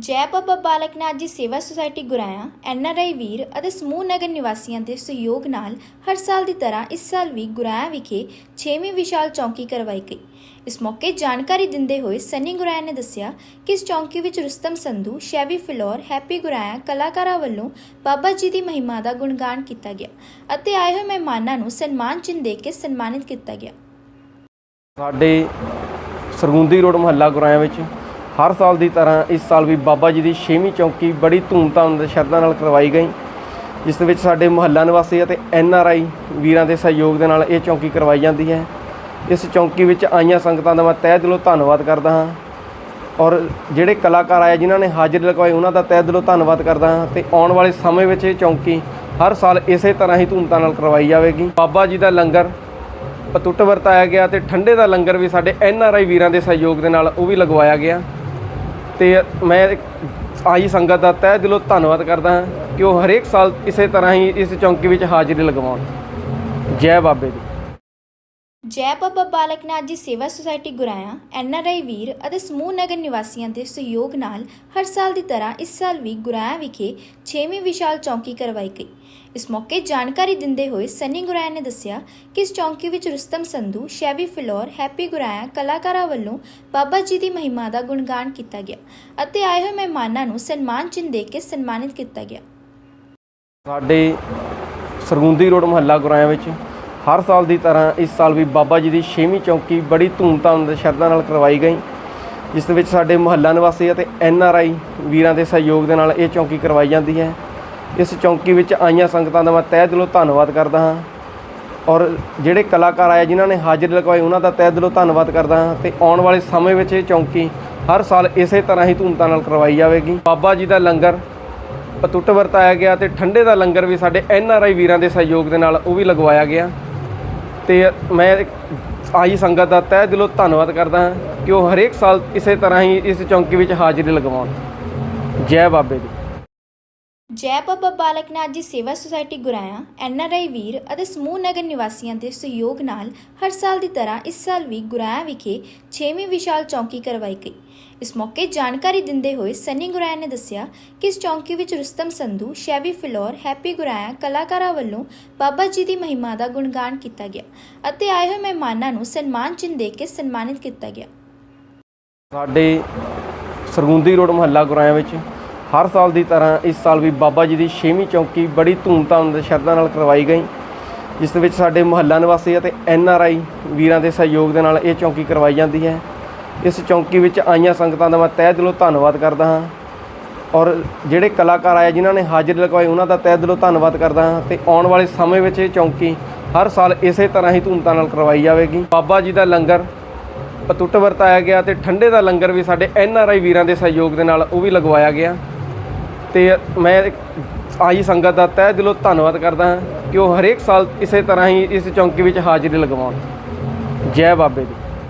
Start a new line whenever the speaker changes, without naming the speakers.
ਜੈ ਬਾਬਾ ਬਾਲਕ ਨਾਥ ਜੀ ਸੇਵਾ ਸੁਸਾਇਟੀ ਗੁਰਾਇਆ ਐਨਆਰਆਈ ਵੀਰ ਅਤੇ ਸਮੂਹ ਨਗਰ ਨਿਵਾਸੀਆਂ ਦੇ ਸਹਿਯੋਗ ਨਾਲ ਹਰ ਸਾਲ ਦੀ ਤਰ੍ਹਾਂ ਇਸ ਸਾਲ ਵੀ ਗੁਰਾਇਆ ਵਿਖੇ 6ਵੀਂ ਵਿਸ਼ਾਲ ਚੌਂਕੀ ਕਰਵਾਈ ਗਈ। ਇਸ ਮੌਕੇ ਜਾਣਕਾਰੀ ਦਿੰਦੇ ਹੋਏ ਸੰਨੀ ਗੁਰਾਇਆ ਨੇ ਦੱਸਿਆ ਕਿ ਇਸ ਚੌਂਕੀ ਵਿੱਚ ਰੁਸਤਮ ਸੰਧੂ, ਸ਼ੈਵੀ ਫਿਲੌਰ, ਹੈਪੀ ਗੁਰਾਇਆ, ਕਲਾਕਾਰਾਂ ਵੱਲੋਂ ਬਾਬਾ ਜੀ ਦੀ ਮਹਿਮਾ ਦਾ ਗੁਣਗਾਨ ਕੀਤਾ ਗਿਆ ਅਤੇ ਆਏ ਹੋਏ ਮਹਿਮਾਨਾਂ ਨੂੰ ਸਨਮਾਨ ਚਿੰਨ੍ਹ ਦੇ ਕੇ ਸਨਮਾਨਿਤ ਕੀਤਾ ਗਿਆ।
ਸਾਡੇ ਸਰਗੁੰਦੀ ਰੋਡ ਮੁਹੱਲਾ ਗੁਰਾਇਆ ਵਿੱਚ ਹਰ ਸਾਲ ਦੀ ਤਰ੍ਹਾਂ ਇਸ ਸਾਲ ਵੀ ਬਾਬਾ ਜੀ ਦੀ 6ਵੀਂ ਚੌਂਕੀ ਬੜੀ ਧੂਮਧਾਮ ਦੇ ਸ਼ਰਧਾ ਨਾਲ ਕਰਵਾਈ ਗਈ। ਜਿਸ ਦੇ ਵਿੱਚ ਸਾਡੇ ਮੁਹੱਲਾ ਨਿਵਾਸੀ ਅਤੇ ਐਨ ਆਰ ਆਈ ਵੀਰਾਂ ਦੇ ਸਹਿਯੋਗ ਦੇ ਨਾਲ ਇਹ ਚੌਂਕੀ ਕਰਵਾਈ ਜਾਂਦੀ ਹੈ। ਇਸ ਚੌਂਕੀ ਵਿੱਚ ਆਈਆਂ ਸੰਗਤਾਂ ਦਾ ਮੈਂ ਤਹਿ ਦਿਲੋਂ ਧੰਨਵਾਦ ਕਰਦਾ ਹਾਂ ਔਰ ਜਿਹੜੇ ਕਲਾਕਾਰ ਆਏ ਜਿਨ੍ਹਾਂ ਨੇ ਹਾਜ਼ਰੀ ਲਗਵਾਈ ਉਹਨਾਂ ਦਾ ਤਹਿ ਦਿਲੋਂ ਧੰਨਵਾਦ ਕਰਦਾ ਹਾਂ ਤੇ ਆਉਣ ਵਾਲੇ ਸਮੇਂ ਵਿੱਚ ਇਹ ਚੌਂਕੀ ਹਰ ਸਾਲ ਇਸੇ ਤਰ੍ਹਾਂ ਹੀ ਧੂਮਧਾਮ ਨਾਲ ਕਰਵਾਈ ਜਾਵੇਗੀ। ਬਾਬਾ ਜੀ ਦਾ ਲੰਗਰ ਅਤੁੱਟ ਵਰਤਾਇਆ ਗਿਆ ਤੇ ਠੰਡੇ ਦਾ ਲੰਗਰ ਵੀ ਸਾਡੇ ਐਨ ਆਰ ਆਈ ਵੀਰਾਂ ਦੇ ਸਹਿਯੋਗ ਦੇ ਨਾਲ ਉਹ ਵੀ ਲਗਵਾਇਆ ਗਿਆ। ਤੇ ਮੈਂ ਆਈ ਸੰਗਤ ਦਾ ਤਹਿ ਦਿਲੋਂ ਧੰਨਵਾਦ ਕਰਦਾ ਹਾਂ ਕਿ ਉਹ ਹਰੇਕ ਸਾਲ ਇਸੇ ਤਰ੍ਹਾਂ ਹੀ ਇਸ ਚੌਂਕੀ ਵਿੱਚ ਹਾਜ਼ਰੀ ਲਗਵਾਉਣ। ਜੈ ਬਾਬੇ ਦੀ।
ਜੈ ਬਾਬਾ ਬਾਲਕ ਨਾਥ ਜੀ ਸੇਵਾ ਸੁਸਾਇਟੀ ਗੁਰਾਇਆ ਐਨਆਰਆਈ ਵੀਰ ਅਤੇ ਸਮੂਹ ਨਗਰ ਨਿਵਾਸੀਆਂ ਦੇ ਸਹਿਯੋਗ ਨਾਲ ਹਰ ਸਾਲ ਦੀ ਤਰ੍ਹਾਂ ਇਸ ਸਾਲ ਵੀ ਗੁਰਾਇਆ ਵਿਖੇ 6ਵੀਂ ਵਿਸ਼ਾਲ ਚੌਂਕੀ ਕਰਵਾਈ ਗਈ। ਇਸ ਮੌਕੇ ਜਾਣਕਾਰੀ ਦਿੰਦੇ ਹੋਏ ਸਨੀ ਗੁਰਾਇਆ ਨੇ ਦੱਸਿਆ ਕਿ ਇਸ ਚੌਂਕੀ ਵਿੱਚ ਰੁਸਤਮ ਸੰਧੂ, ਸ਼ੈਵੀ ਫਿਲੌਰ, ਹੈਪੀ ਗੁਰਾਇਆ ਕਲਾਕਾਰਾਂ ਵੱਲੋਂ ਬਾਬਾ ਜੀ ਦੀ ਮਹਿਮਾ ਦਾ ਗੁਣਗਾਨ ਕੀਤਾ ਗਿਆ ਅਤੇ ਆਏ ਹੋਏ ਮਹਿਮਾਨਾਂ ਨੂੰ ਸਨਮਾਨ ਚਿੰਨ੍ਹ ਦੇ ਕੇ ਸਨਮਾਨਿਤ ਕੀਤਾ ਗਿਆ।
ਸਾਡੇ ਸਰਗੁੰਦੀ ਰੋਡ ਮੁਹੱਲਾ ਗੁਰਾਇਆ ਵਿੱਚ ਹਰ ਸਾਲ ਦੀ ਤਰ੍ਹਾਂ ਇਸ ਸਾਲ ਵੀ ਬਾਬਾ ਜੀ ਦੀ 6ਵੀਂ ਚੌਂਕੀ ਬੜੀ ਧੂਮਧਾਮ ਦੇ ਸ਼ਰਧਾ ਨਾਲ ਕਰਵਾਈ ਗਈ, ਜਿਸ ਦੇ ਵਿੱਚ ਸਾਡੇ ਮੁਹੱਲਾ ਨਿਵਾਸੀ ਅਤੇ ਐਨ ਆਰ ਆਈ ਵੀਰਾਂ ਦੇ ਸਹਿਯੋਗ ਦੇ ਨਾਲ ਇਹ ਚੌਂਕੀ ਕਰਵਾਈ ਜਾਂਦੀ ਹੈ। ਇਸ ਚੌਂਕੀ ਵਿੱਚ ਆਈਆਂ ਸੰਗਤਾਂ ਦਾ ਮੈਂ ਤਹਿ ਦਿਲੋਂ ਧੰਨਵਾਦ ਕਰਦਾ ਹਾਂ ਔਰ ਜਿਹੜੇ ਕਲਾਕਾਰ ਆਏ ਜਿਨ੍ਹਾਂ ਨੇ ਹਾਜ਼ਰੀ ਲਗਵਾਈ ਉਹਨਾਂ ਦਾ ਤਹਿ ਦਿਲੋਂ ਧੰਨਵਾਦ ਕਰਦਾ ਹਾਂ ਤੇ ਆਉਣ ਵਾਲੇ ਸਮੇਂ ਵਿੱਚ ਇਹ ਚੌਂਕੀ ਹਰ ਸਾਲ ਇਸੇ ਤਰ੍ਹਾਂ ਹੀ ਧੂਮਧਾਮ ਨਾਲ ਕਰਵਾਈ ਜਾਵੇਗੀ। ਬਾਬਾ ਜੀ ਦਾ ਲੰਗਰ ਅਤੁੱਟ ਵਰਤਾਇਆ ਗਿਆ ਤੇ ਠੰਡੇ ਦਾ ਲੰਗਰ ਵੀ ਸਾਡੇ ਐਨ ਆਰ ਆਈ ਵੀਰਾਂ ਦੇ ਸਹਿਯੋਗ ਦੇ ਨਾਲ ਉਹ ਵੀ ਲਗਵਾਇਆ ਗਿਆ। ਤੇ ਮੈਂ ਆਈ ਸੰਗਤ ਦਾ ਤਹਿ ਦਿਲੋਂ ਧੰਨਵਾਦ ਕਰਦਾ ਹਾਂ ਕਿ ਉਹ ਹਰੇਕ ਸਾਲ ਇਸੇ ਤਰ੍ਹਾਂ ਹੀ ਇਸ ਚੌਂਕੀ ਵਿੱਚ ਹਾਜ਼ਰੀ ਲਗਵਾਉਣ। ਜੈ ਬਾਬੇ ਦੀ।
ਜੈ ਬਾਬਾ ਬਾਲਕ ਨਾਥ ਜੀ ਸੇਵਾ ਸੁਸਾਇਟੀ ਗੁਰਾਇਆ ਐਨਆਰਆਈ ਵੀਰ ਅਤੇ ਸਮੂਹ ਨਗਰ ਨਿਵਾਸੀਆਂ ਦੇ ਸਹਿਯੋਗ ਨਾਲ ਹਰ ਸਾਲ ਦੀ ਤਰ੍ਹਾਂ ਇਸ ਸਾਲ ਵੀ ਗੁਰਾਇਆ ਵਿਖੇ 6ਵੀਂ ਵਿਸ਼ਾਲ ਚੌਂਕੀ ਕਰਵਾਈ ਗਈ। ਇਸ ਮੌਕੇ ਜਾਣਕਾਰੀ ਦਿੰਦੇ ਹੋਏ ਸਨੀ ਗੁਰਾਇਆ ਨੇ ਦੱਸਿਆ ਕਿ ਇਸ ਚੌਂਕੀ ਵਿੱਚ ਰੁਸਤਮ ਸੰਧੂ, ਸ਼ੈਵੀ ਫਿਲੌਰ, ਹੈਪੀ ਗੁਰਾਇਆ, ਕਲਾਕਾਰਾਂ ਵੱਲੋਂ ਬਾਬਾ ਜੀ ਦੀ ਮਹਿਮਾ ਦਾ ਗੁਣਗਾਨ ਕੀਤਾ ਗਿਆ ਅਤੇ ਆਏ ਹੋਏ ਮਹਿਮਾਨਾਂ ਨੂੰ ਸਨਮਾਨ ਚਿੰਨ੍ਹ ਦੇ ਕੇ ਸਨਮਾਨਿਤ ਕੀਤਾ ਗਿਆ।
ਸਾਡੇ ਸਰਗੁੰਦੀ ਰੋਡ ਮੁਹੱਲਾ ਗੁਰਾਇਆ ਵਿੱਚ ਹਰ ਸਾਲ ਦੀ ਤਰ੍ਹਾਂ ਇਸ ਸਾਲ ਵੀ ਬਾਬਾ ਜੀ ਦੀ 6ਵੀਂ ਚੌਂਕੀ ਬੜੀ ਧੂਮਧਾਮ ਦੇ ਸ਼ਰਧਾ ਨਾਲ ਕਰਵਾਈ ਗਈ, ਜਿਸ ਦੇ ਵਿੱਚ ਸਾਡੇ ਮੁਹੱਲਾ ਨਿਵਾਸੀ ਅਤੇ ਐਨ ਆਰ ਆਈ ਵੀਰਾਂ ਦੇ ਸਹਿਯੋਗ ਦੇ ਨਾਲ ਇਹ ਚੌਂਕੀ ਕਰਵਾਈ ਜਾਂਦੀ ਹੈ। ਇਸ ਚੌਂਕੀ ਵਿੱਚ ਆਈਆਂ ਸੰਗਤਾਂ ਦਾ ਮੈਂ ਤਹਿ ਦਿਲੋਂ ਧੰਨਵਾਦ ਕਰਦਾ ਹਾਂ ਔਰ ਜਿਹੜੇ ਕਲਾਕਾਰ ਆਏ ਜਿਨ੍ਹਾਂ ਨੇ ਹਾਜ਼ਰੀ ਲਗਵਾਈ ਉਹਨਾਂ ਦਾ ਤਹਿ ਦਿਲੋਂ ਧੰਨਵਾਦ ਕਰਦਾ ਹਾਂ ਤੇ ਆਉਣ ਵਾਲੇ ਸਮੇਂ ਵਿੱਚ ਇਹ ਚੌਂਕੀ ਹਰ ਸਾਲ ਇਸੇ ਤਰ੍ਹਾਂ ਹੀ ਧੂਮਧਾਮ ਨਾਲ ਕਰਵਾਈ ਜਾਵੇਗੀ। ਬਾਬਾ ਜੀ ਦਾ ਲੰਗਰ ਅਤੁੱਟ ਵਰਤਾਇਆ ਗਿਆ ਤੇ ਠੰਡੇ ਦਾ ਲੰਗਰ ਵੀ ਸਾਡੇ ਐਨ ਆਰ ਆਈ ਵੀਰਾਂ ਦੇ ਸਹਿਯੋਗ ਦੇ ਨਾਲ ਉਹ ਵੀ ਲਗਵਾਇਆ ਗਿਆ। ਤੇ ਮੈਂ ਆਈ ਸੰਗਤ ਦਾ ਤਹਿ ਦਿਲੋਂ ਧੰਨਵਾਦ ਕਰਦਾ ਹਾਂ ਕਿ ਉਹ ਹਰੇਕ ਸਾਲ ਇਸੇ ਤਰ੍ਹਾਂ ਹੀ ਇਸ ਚੌਂਕੀ ਵਿੱਚ ਹਾਜ਼ਰੀ ਲਗਵਾਉਣ। ਜੈ ਬਾਬੇ ਦੀ।